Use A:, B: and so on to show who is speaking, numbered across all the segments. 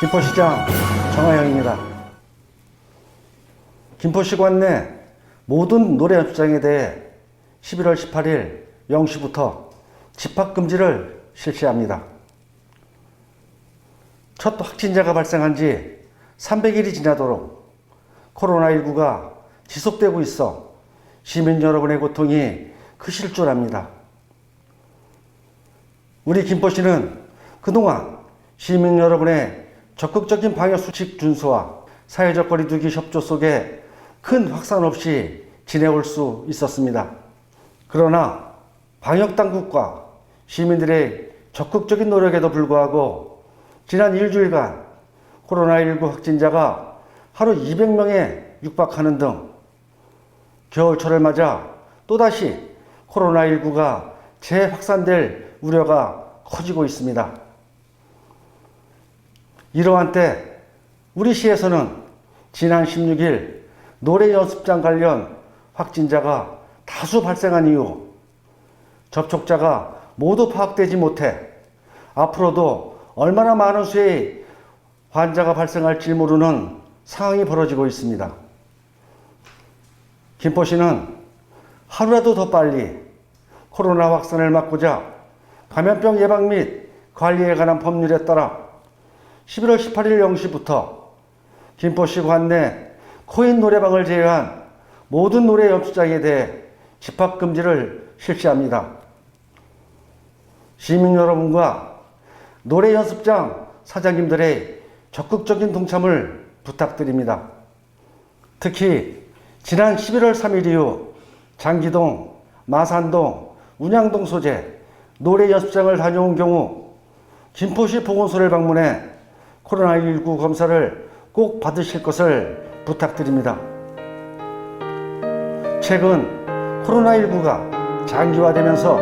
A: 김포시장 정하영입니다. 김포시 관내 모든 노래 연습장에 대해 11월 18일 0시부터 집합금지를 실시합니다. 첫 확진자가 발생한 지 300일이 지나도록 코로나19가 지속되고 있어 시민 여러분의 고통이 크실 줄 압니다. 우리 김포시는 그동안 시민 여러분의 적극적인 방역 수칙 준수와 사회적 거리두기 협조 속에 큰 확산 없이 지내올 수 있었습니다. 그러나 방역 당국과 시민들의 적극적인 노력에도 불구하고 지난 일주일간 코로나19 확진자가 하루 200명에 육박하는 등 겨울철을 맞아 또다시 코로나19가 재확산될 우려가 커지고 있습니다. 이러한 때 우리 시에서는 지난 16일 노래 연습장 관련 확진자가 다수 발생한 이후 접촉자가 모두 파악되지 못해 앞으로도 얼마나 많은 수의 환자가 발생할지 모르는 상황이 벌어지고 있습니다. 김포시는 하루라도 더 빨리 코로나 확산을 막고자 감염병 예방 및 관리에 관한 법률에 따라 11월 18일 0시부터 김포시 관내 코인 노래방을 제외한 모든 노래 연습장에 대해 집합 금지를 실시합니다. 시민 여러분과 노래 연습장 사장님들의 적극적인 동참을 부탁드립니다. 특히 지난 11월 3일 이후 장기동, 마산동, 운양동 소재 노래 연습장을 다녀온 경우 김포시 보건소를 방문해 코로나19 검사를 꼭 받으실 것을 부탁드립니다. 최근 코로나19가 장기화되면서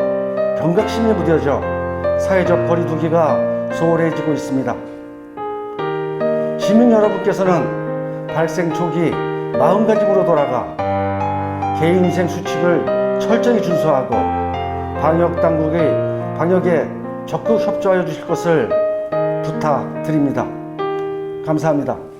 A: 경각심이 무뎌져 사회적 거리두기가 소홀해지고 있습니다. 시민 여러분께서는 발생 초기 마음가짐으로 돌아가 개인 위생 수칙을 철저히 준수하고 방역 당국의 방역에 적극 협조하여 주실 것을 부탁드립니다. 감사합니다.